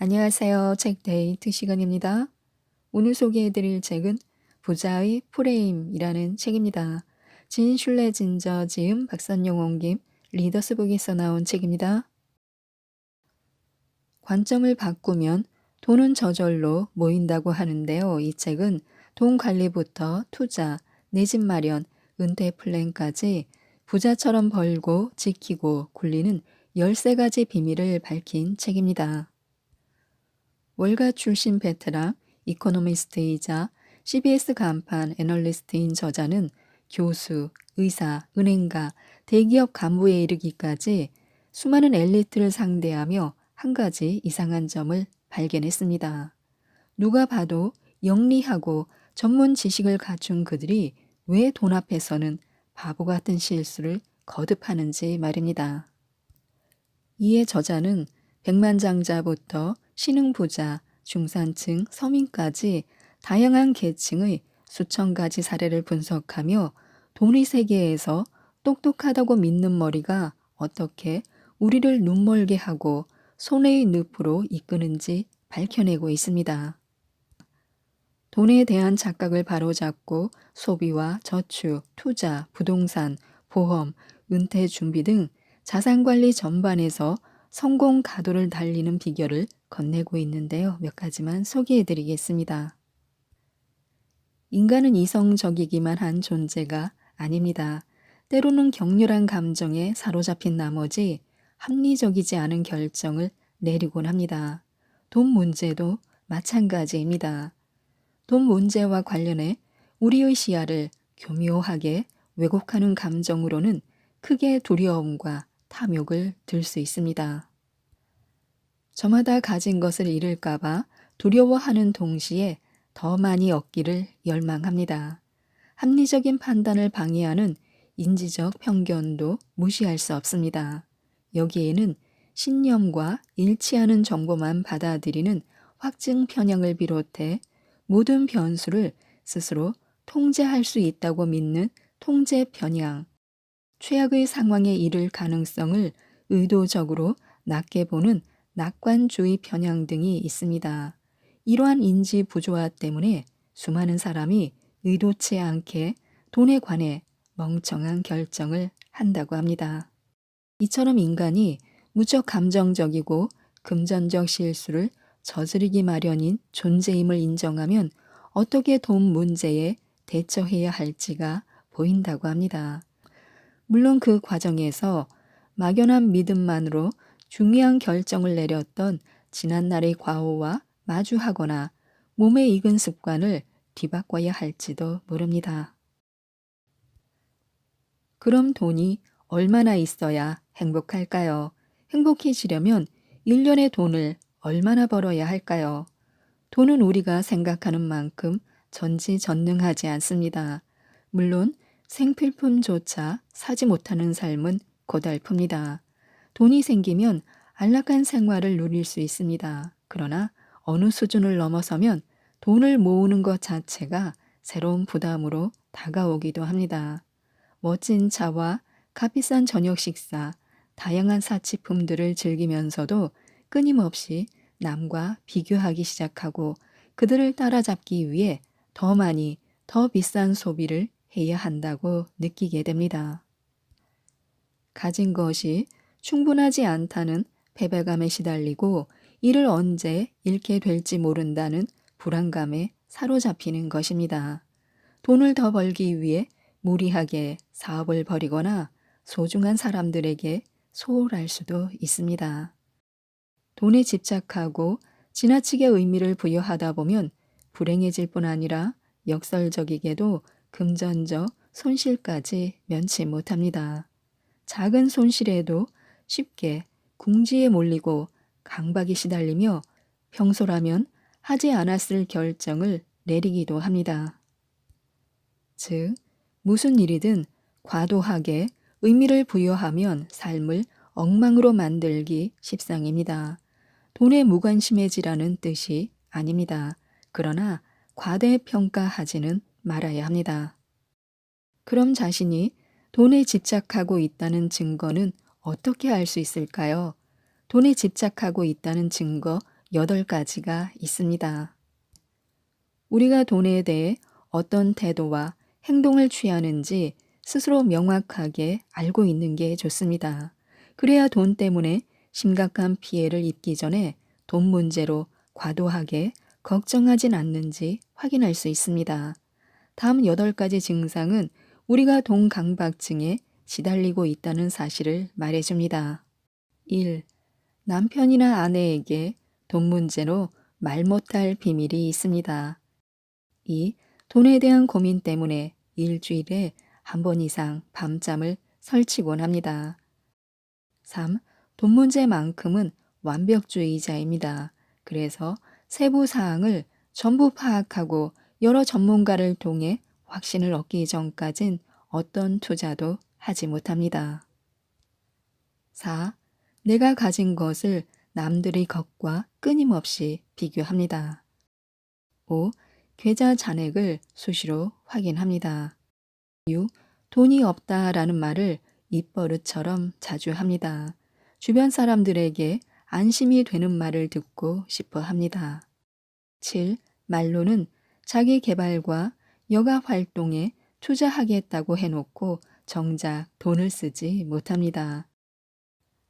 안녕하세요. 책 데이트 시간입니다. 오늘 소개해드릴 책은 부자의 프레임이라는 책입니다. 진 슐레 진저 지음 박선용 옮김 리더스북에서 나온 책입니다. 관점을 바꾸면 돈은 저절로 모인다고 하는데요. 이 책은 돈 관리부터 투자, 내 집 마련, 은퇴 플랜까지 부자처럼 벌고 지키고 굴리는 13가지 비밀을 밝힌 책입니다. 월가 출신 베테랑 이코노미스트이자 CBS 간판 애널리스트인 저자는 교수, 의사, 은행가, 대기업 간부에 이르기까지 수많은 엘리트를 상대하며 한 가지 이상한 점을 발견했습니다. 누가 봐도 영리하고 전문 지식을 갖춘 그들이 왜 돈 앞에서는 바보 같은 실수를 거듭하는지 말입니다. 이에 저자는 백만장자부터 신흥부자, 중산층, 서민까지 다양한 계층의 수천 가지 사례를 분석하며 돈의 세계에서 똑똑하다고 믿는 머리가 어떻게 우리를 눈멀게 하고 손해의 늪으로 이끄는지 밝혀내고 있습니다. 돈에 대한 착각을 바로잡고 소비와 저축, 투자, 부동산, 보험, 은퇴 준비 등 자산 관리 전반에서 성공 가도를 달리는 비결을 건네고 있는데요. 몇 가지만 소개해 드리겠습니다. 인간은 이성적이기만 한 존재가 아닙니다. 때로는 격렬한 감정에 사로잡힌 나머지 합리적이지 않은 결정을 내리곤 합니다. 돈 문제도 마찬가지입니다. 돈 문제와 관련해 우리의 시야를 교묘하게 왜곡하는 감정으로는 크게 두려움과 탐욕을 들 수 있습니다. 저마다 가진 것을 잃을까봐 두려워하는 동시에 더 많이 얻기를 열망합니다. 합리적인 판단을 방해하는 인지적 편견도 무시할 수 없습니다. 여기에는 신념과 일치하는 정보만 받아들이는 확증 편향을 비롯해 모든 변수를 스스로 통제할 수 있다고 믿는 통제 편향, 최악의 상황에 이를 가능성을 의도적으로 낮게 보는 낙관주의 편향 등이 있습니다. 이러한 인지 부조화 때문에 수많은 사람이 의도치 않게 돈에 관해 멍청한 결정을 한다고 합니다. 이처럼 인간이 무척 감정적이고 금전적 실수를 저지르기 마련인 존재임을 인정하면 어떻게 돈 문제에 대처해야 할지가 보인다고 합니다. 물론 그 과정에서 막연한 믿음만으로 중요한 결정을 내렸던 지난날의 과오와 마주하거나 몸에 익은 습관을 뒤바꿔야 할지도 모릅니다. 그럼 돈이 얼마나 있어야 행복할까요? 행복해지려면 1년의 돈을 얼마나 벌어야 할까요? 돈은 우리가 생각하는 만큼 전지전능하지 않습니다. 물론 생필품조차 사지 못하는 삶은 고달픕니다. 돈이 생기면 안락한 생활을 누릴 수 있습니다. 그러나 어느 수준을 넘어서면 돈을 모으는 것 자체가 새로운 부담으로 다가오기도 합니다. 멋진 차와 값비싼 저녁 식사, 다양한 사치품들을 즐기면서도 끊임없이 남과 비교하기 시작하고 그들을 따라잡기 위해 더 많이 더 비싼 소비를 해야 한다고 느끼게 됩니다. 가진 것이 충분하지 않다는 패배감에 시달리고 이를 언제 잃게 될지 모른다는 불안감에 사로잡히는 것입니다. 돈을 더 벌기 위해 무리하게 사업을 벌이거나 소중한 사람들에게 소홀할 수도 있습니다. 돈에 집착하고 지나치게 의미를 부여하다 보면 불행해질 뿐 아니라 역설적이게도 금전적 손실까지 면치 못합니다. 작은 손실에도 쉽게 궁지에 몰리고 강박이 시달리며 평소라면 하지 않았을 결정을 내리기도 합니다. 즉, 무슨 일이든 과도하게 의미를 부여하면 삶을 엉망으로 만들기 십상입니다. 돈에 무관심해지라는 뜻이 아닙니다. 그러나 과대평가하지는 말아야 합니다. 그럼 자신이 돈에 집착하고 있다는 증거는 어떻게 알 수 있을까요? 돈에 집착하고 있다는 증거 8가지가 있습니다. 우리가 돈에 대해 어떤 태도와 행동을 취하는지 스스로 명확하게 알고 있는 게 좋습니다. 그래야 돈 때문에 심각한 피해를 입기 전에 돈 문제로 과도하게 걱정하진 않는지 확인할 수 있습니다. 다음 8가지 증상은 우리가 돈 강박증에 시달리고 있다는 사실을 말해줍니다. 1. 남편이나 아내에게 돈 문제로 말 못할 비밀이 있습니다. 2. 돈에 대한 고민 때문에 일주일에 한 번 이상 밤잠을 설치곤 합니다. 3. 돈 문제만큼은 완벽주의자입니다. 그래서 세부 사항을 전부 파악하고 여러 전문가를 통해 확신을 얻기 전까진 어떤 투자도 하지 못합니다. 4. 내가 가진 것을 남들의 것과 끊임없이 비교합니다. 5. 계좌 잔액을 수시로 확인합니다. 6. 돈이 없다라는 말을 입버릇처럼 자주 합니다. 주변 사람들에게 안심이 되는 말을 듣고 싶어 합니다. 7. 말로는 자기 개발과 여가 활동에 투자하겠다고 해놓고 정작 돈을 쓰지 못합니다.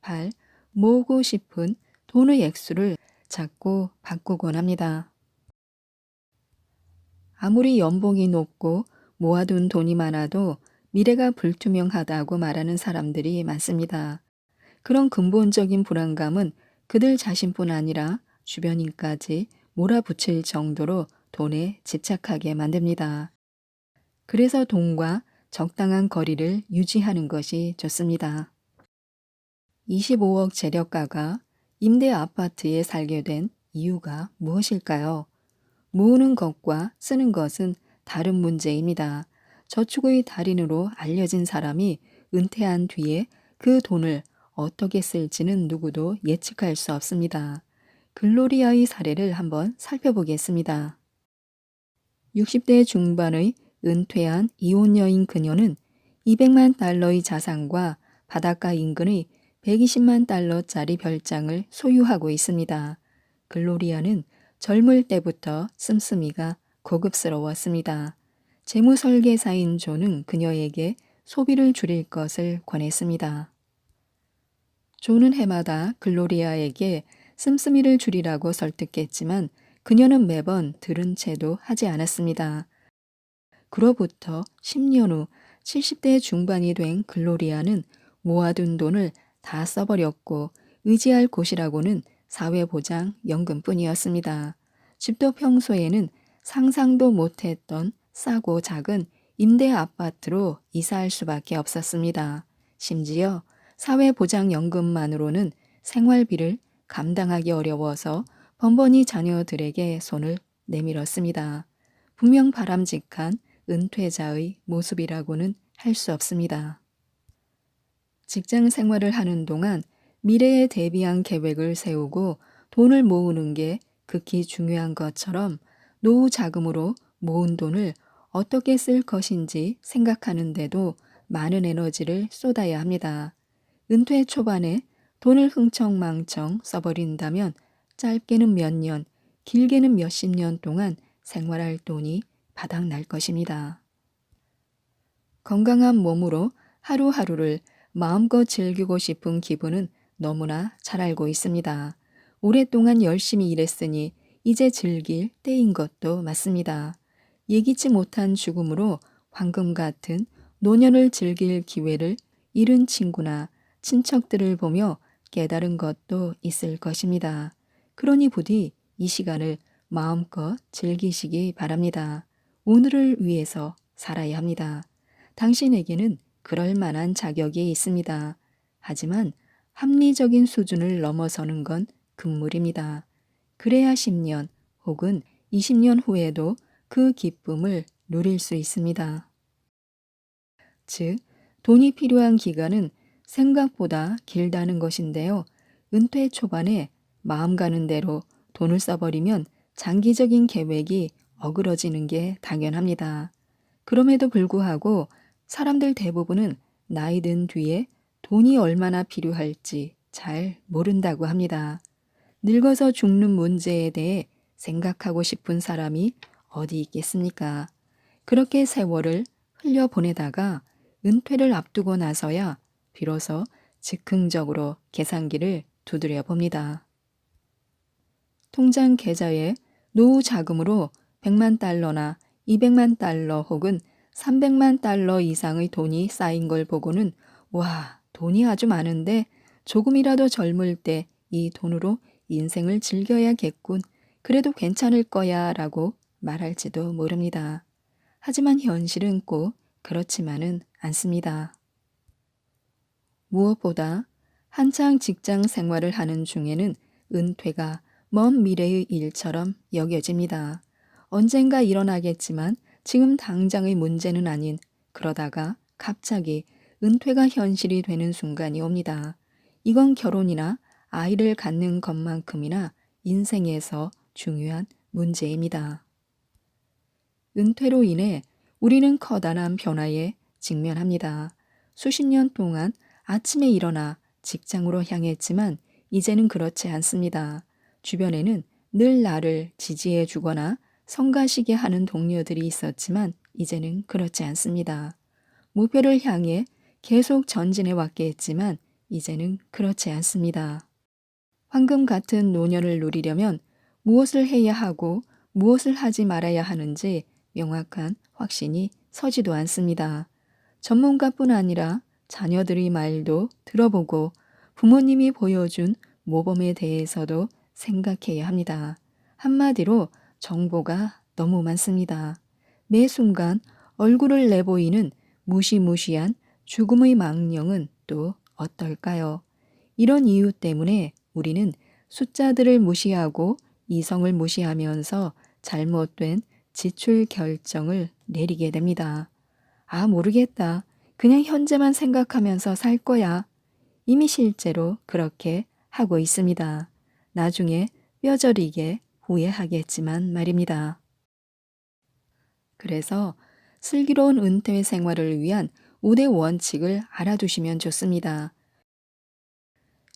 8. 모으고 싶은 돈의 액수를 자꾸 바꾸곤 합니다. 아무리 연봉이 높고 모아둔 돈이 많아도 미래가 불투명하다고 말하는 사람들이 많습니다. 그런 근본적인 불안감은 그들 자신뿐 아니라 주변인까지 몰아붙일 정도로 돈에 집착하게 만듭니다. 그래서 돈과 적당한 거리를 유지하는 것이 좋습니다. 25억 재력가가 임대 아파트에 살게 된 이유가 무엇일까요? 모으는 것과 쓰는 것은 다른 문제입니다. 저축의 달인으로 알려진 사람이 은퇴한 뒤에 그 돈을 어떻게 쓸지는 누구도 예측할 수 없습니다. 글로리아의 사례를 한번 살펴보겠습니다. 60대 중반의 은퇴한 이혼 여인 그녀는 200만 달러의 자산과 바닷가 인근의 120만 달러짜리 별장을 소유하고 있습니다. 글로리아는 젊을 때부터 씀씀이가 고급스러웠습니다. 재무 설계사인 존은 그녀에게 소비를 줄일 것을 권했습니다. 존은 해마다 글로리아에게 씀씀이를 줄이라고 설득했지만 그녀는 매번 들은 채도 하지 않았습니다. 그로부터 10년 후 70대 중반이 된 글로리아는 모아둔 돈을 다 써버렸고 의지할 곳이라고는 사회보장 연금뿐이었습니다. 집도 평소에는 상상도 못했던 싸고 작은 임대 아파트로 이사할 수밖에 없었습니다. 심지어 사회보장연금만으로는 생활비를 감당하기 어려워서 번번이 자녀들에게 손을 내밀었습니다. 분명 바람직한 은퇴자의 모습이라고는 할 수 없습니다. 직장 생활을 하는 동안 미래에 대비한 계획을 세우고 돈을 모으는 게 극히 중요한 것처럼 노후 자금으로 모은 돈을 어떻게 쓸 것인지 생각하는데도 많은 에너지를 쏟아야 합니다. 은퇴 초반에 돈을 흥청망청 써버린다면 짧게는 몇 년, 길게는 몇십 년 동안 생활할 돈이 바닥날 것입니다. 건강한 몸으로 하루하루를 마음껏 즐기고 싶은 기분은 너무나 잘 알고 있습니다. 오랫동안 열심히 일했으니 이제 즐길 때인 것도 맞습니다. 예기치 못한 죽음으로 황금 같은 노년을 즐길 기회를 잃은 친구나 친척들을 보며 깨달은 것도 있을 것입니다. 그러니 부디 이 시간을 마음껏 즐기시기 바랍니다. 오늘을 위해서 살아야 합니다. 당신에게는 그럴 만한 자격이 있습니다. 하지만 합리적인 수준을 넘어서는 건 금물입니다. 그래야 10년 혹은 20년 후에도 그 기쁨을 누릴 수 있습니다. 즉, 돈이 필요한 기간은 생각보다 길다는 것인데요. 은퇴 초반에 마음 가는 대로 돈을 써버리면 장기적인 계획이 어그러지는 게 당연합니다. 그럼에도 불구하고 사람들 대부분은 나이 든 뒤에 돈이 얼마나 필요할지 잘 모른다고 합니다. 늙어서 죽는 문제에 대해 생각하고 싶은 사람이 어디 있겠습니까? 그렇게 세월을 흘려보내다가 은퇴를 앞두고 나서야 비로소 즉흥적으로 계산기를 두드려 봅니다. 통장 계좌에 노후 자금으로 100만 달러나 200만 달러 혹은 300만 달러 이상의 돈이 쌓인 걸 보고는 와, 돈이 아주 많은데 조금이라도 젊을 때 이 돈으로 인생을 즐겨야겠군. 그래도 괜찮을 거야 라고 말할지도 모릅니다. 하지만 현실은 꼭 그렇지만은 않습니다. 무엇보다 한창 직장 생활을 하는 중에는 은퇴가 먼 미래의 일처럼 여겨집니다. 언젠가 일어나겠지만 지금 당장의 문제는 아닌 그러다가 갑자기 은퇴가 현실이 되는 순간이 옵니다. 이건 결혼이나 아이를 갖는 것만큼이나 인생에서 중요한 문제입니다. 은퇴로 인해 우리는 커다란 변화에 직면합니다. 수십 년 동안 아침에 일어나 직장으로 향했지만 이제는 그렇지 않습니다. 주변에는 늘 나를 지지해 주거나 성가시게 하는 동료들이 있었지만 이제는 그렇지 않습니다. 목표를 향해 계속 전진해 왔겠지만 이제는 그렇지 않습니다. 황금 같은 노년을 누리려면 무엇을 해야 하고 무엇을 하지 말아야 하는지 명확한 확신이 서지도 않습니다. 전문가뿐 아니라 자녀들의 말도 들어보고 부모님이 보여준 모범에 대해서도 생각해야 합니다. 한마디로 정보가 너무 많습니다. 매 순간 얼굴을 내보이는 무시무시한 죽음의 망령은 또 어떨까요? 이런 이유 때문에 우리는 숫자들을 무시하고 이성을 무시하면서 잘못된 지출 결정을 내리게 됩니다. 아, 모르겠다. 그냥 현재만 생각하면서 살 거야. 이미 실제로 그렇게 하고 있습니다. 나중에 뼈저리게 후회하겠지만 말입니다. 그래서 슬기로운 은퇴 생활을 위한 5대 원칙을 알아두시면 좋습니다.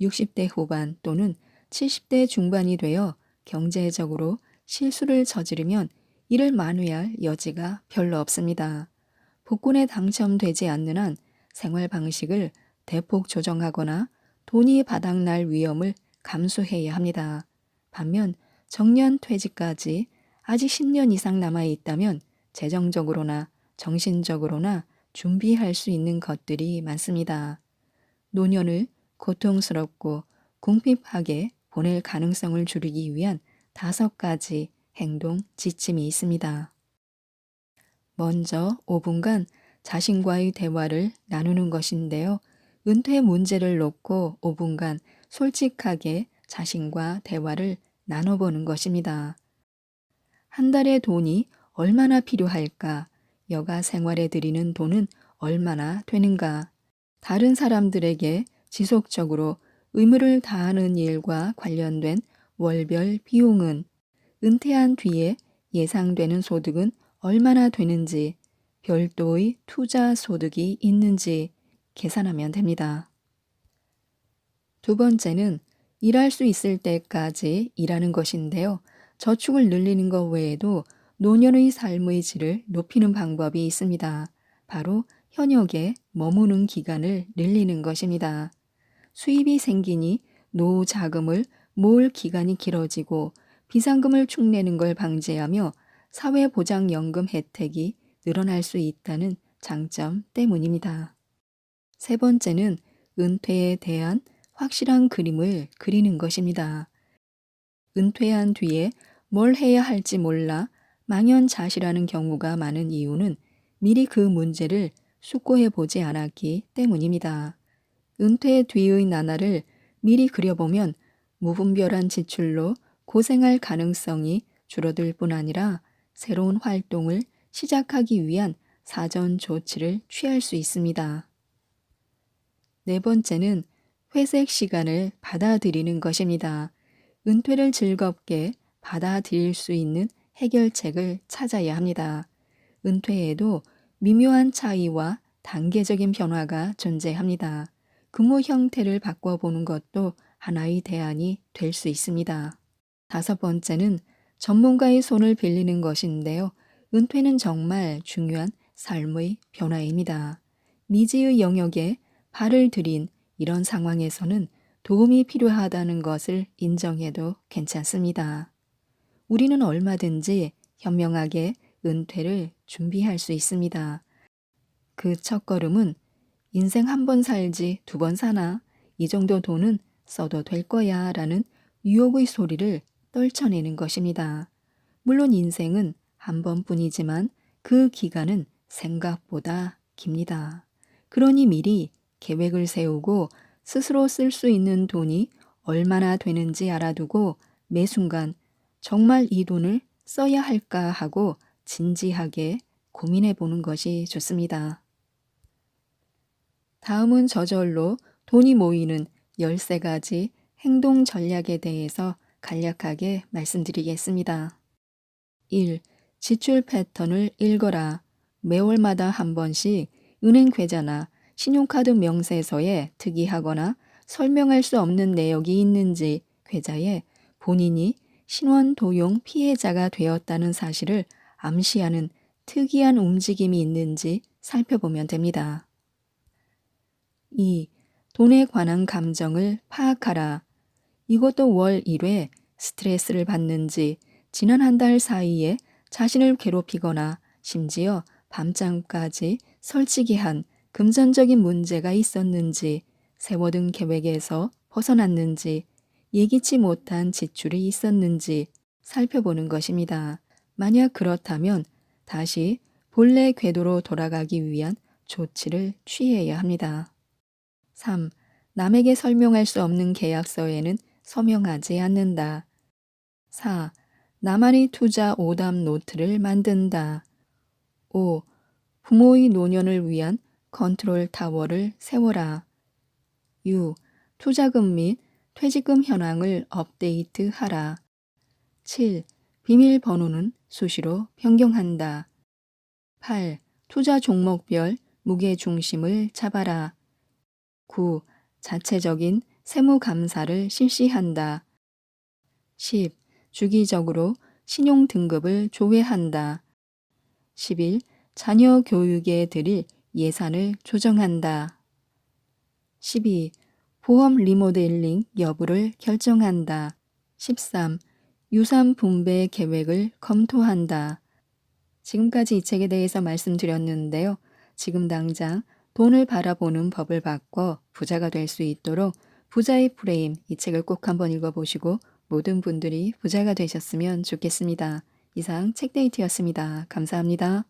60대 후반 또는 70대 중반이 되어 경제적으로 실수를 저지르면 이를 만회할 여지가 별로 없습니다. 복권에 당첨되지 않는 한 생활 방식을 대폭 조정하거나 돈이 바닥날 위험을 감수해야 합니다. 반면 정년 퇴직까지 아직 10년 이상 남아 있다면 재정적으로나 정신적으로나 준비할 수 있는 것들이 많습니다. 노년을 고통스럽고 궁핍하게 보낼 가능성을 줄이기 위한 다섯 가지 행동 지침이 있습니다. 먼저 5분간 자신과의 대화를 나누는 것인데요. 은퇴 문제를 놓고 5분간 솔직하게 자신과 대화를 나눠보는 것입니다. 한 달에 돈이 얼마나 필요할까? 여가 생활에 들이는 돈은 얼마나 되는가? 다른 사람들에게 지속적으로 의무를 다하는 일과 관련된 월별 비용은 은퇴한 뒤에 예상되는 소득은 얼마나 되는지 별도의 투자 소득이 있는지 계산하면 됩니다. 두 번째는 일할 수 있을 때까지 일하는 것인데요. 저축을 늘리는 것 외에도 노년의 삶의 질을 높이는 방법이 있습니다. 바로 현역에 머무는 기간을 늘리는 것입니다. 수입이 생기니 노후 자금을 모을 기간이 길어지고 비상금을 축내는 걸 방지하며 사회보장연금 혜택이 늘어날 수 있다는 장점 때문입니다. 세 번째는 은퇴에 대한 확실한 그림을 그리는 것입니다. 은퇴한 뒤에 뭘 해야 할지 몰라 망연자실하는 경우가 많은 이유는 미리 그 문제를 숙고해 보지 않았기 때문입니다. 은퇴 뒤의 나날을 미리 그려보면 무분별한 지출로 고생할 가능성이 줄어들 뿐 아니라 새로운 활동을 시작하기 위한 사전 조치를 취할 수 있습니다. 네 번째는 회색 시간을 받아들이는 것입니다. 은퇴를 즐겁게 받아들일 수 있는 해결책을 찾아야 합니다. 은퇴에도 미묘한 차이와 단계적인 변화가 존재합니다. 근무 형태를 바꿔보는 것도 하나의 대안이 될 수 있습니다. 다섯 번째는 전문가의 손을 빌리는 것인데요. 은퇴는 정말 중요한 삶의 변화입니다. 미지의 영역에 발을 들인 이런 상황에서는 도움이 필요하다는 것을 인정해도 괜찮습니다. 우리는 얼마든지 현명하게 은퇴를 준비할 수 있습니다. 그 첫걸음은 인생 한 번 살지 두 번 사나 이 정도 돈은 써도 될 거야 라는 유혹의 소리를 떨쳐내는 것입니다. 물론 인생은 한 번뿐이지만 그 기간은 생각보다 깁니다. 그러니 미리 계획을 세우고 스스로 쓸 수 있는 돈이 얼마나 되는지 알아두고 매 순간 정말 이 돈을 써야 할까 하고 진지하게 고민해 보는 것이 좋습니다. 다음은 저절로 돈이 모이는 13가지 행동 전략에 대해서 간략하게 말씀드리겠습니다. 1. 지출 패턴을 읽어라. 매월마다 한 번씩 은행 계좌나 신용카드 명세서에 특이하거나 설명할 수 없는 내역이 있는지 계좌에 본인이 신원 도용 피해자가 되었다는 사실을 암시하는 특이한 움직임이 있는지 살펴보면 됩니다. 2. 돈에 관한 감정을 파악하라. 이것도 월 1회 스트레스를 받는지 지난 한 달 사이에 자신을 괴롭히거나 심지어 밤잠까지 설치게 한 금전적인 문제가 있었는지 세워둔 계획에서 벗어났는지 예기치 못한 지출이 있었는지 살펴보는 것입니다. 만약 그렇다면 다시 본래 궤도로 돌아가기 위한 조치를 취해야 합니다. 3. 남에게 설명할 수 없는 계약서에는 서명하지 않는다. 4. 나만의 투자 오답 노트를 만든다. 5. 부모의 노년을 위한 컨트롤 타워를 세워라. 6. 투자금 및 퇴직금 현황을 업데이트하라. 7. 비밀번호는 수시로 변경한다. 8. 투자 종목별 무게 중심을 잡아라. 9. 자체적인 세무 감사를 실시한다. 10. 주기적으로 신용 등급을 조회한다. 11. 자녀 교육에 드릴 예산을 조정한다. 12. 보험 리모델링 여부를 결정한다. 13. 유산 분배 계획을 검토한다. 지금까지 이 책에 대해서 말씀드렸는데요. 지금 당장 돈을 바라보는 법을 바꿔 부자가 될 수 있도록 부자의 프레임 이 책을 꼭 한번 읽어보시고 모든 분들이 부자가 되셨으면 좋겠습니다. 이상 책데이트였습니다. 감사합니다.